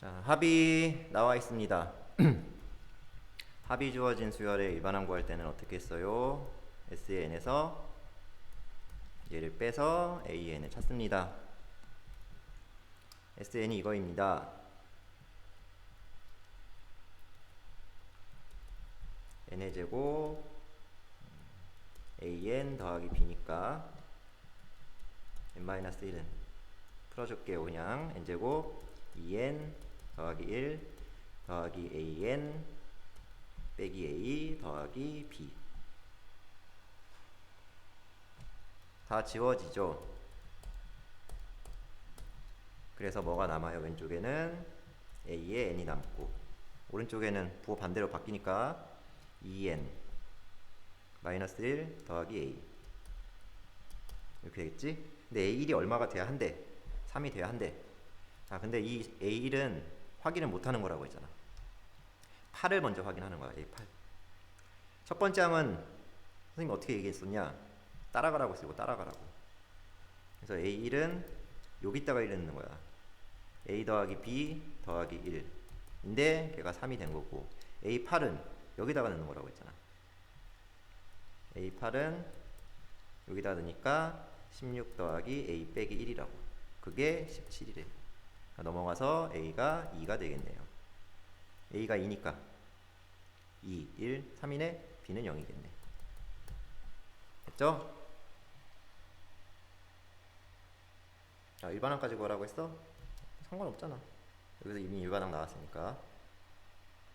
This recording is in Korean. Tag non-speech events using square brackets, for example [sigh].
자, 합이 나와 있습니다. [clears throat] 합이 주어진 수열의 일반항 구할 때는 어떻게 써요? SN에서 얘를 빼서 AN을 찾습니다. SN이 이거입니다. n의 제곱 an 더하기 b니까 n-1은 풀어줄게요 그냥 n제곱 2n 더하기 1 더하기 an 빼기 a 더하기 b 다 지워지죠? 그래서 뭐가 남아요? 왼쪽에는 a에 n이 남고 오른쪽에는 부호 반대로 바뀌니까 2n 마이너스 1 더하기 a. 이렇게 되겠지? 근데 a1이 얼마가 돼야 한대? 3이 돼야 한대. 아 근데 이 a1은 확인을 못하는 거라고 했잖아 8을 먼저 확인하는 거야 a8 첫 번째 항은 선생님이 어떻게 얘기했었냐 따라가라고 쓰고 따라가라고 그래서 a1은 여기다가 1을 넣는 거야 a 더하기 b 더하기 1 인데 걔가 3이 된 거고 a8은 여기다가 넣는 거라고 했잖아. A8은 여기다 넣으니까 16 더하기 A 빼기 1이라고. 그게 17이래. 넘어가서 A가 2가 되겠네요. A가 2니까 2, 1, 3이네. B는 0이겠네. 됐죠? 자, 일반항까지 구하라고 했어? 상관없잖아. 여기서 이미 일반항 나왔으니까.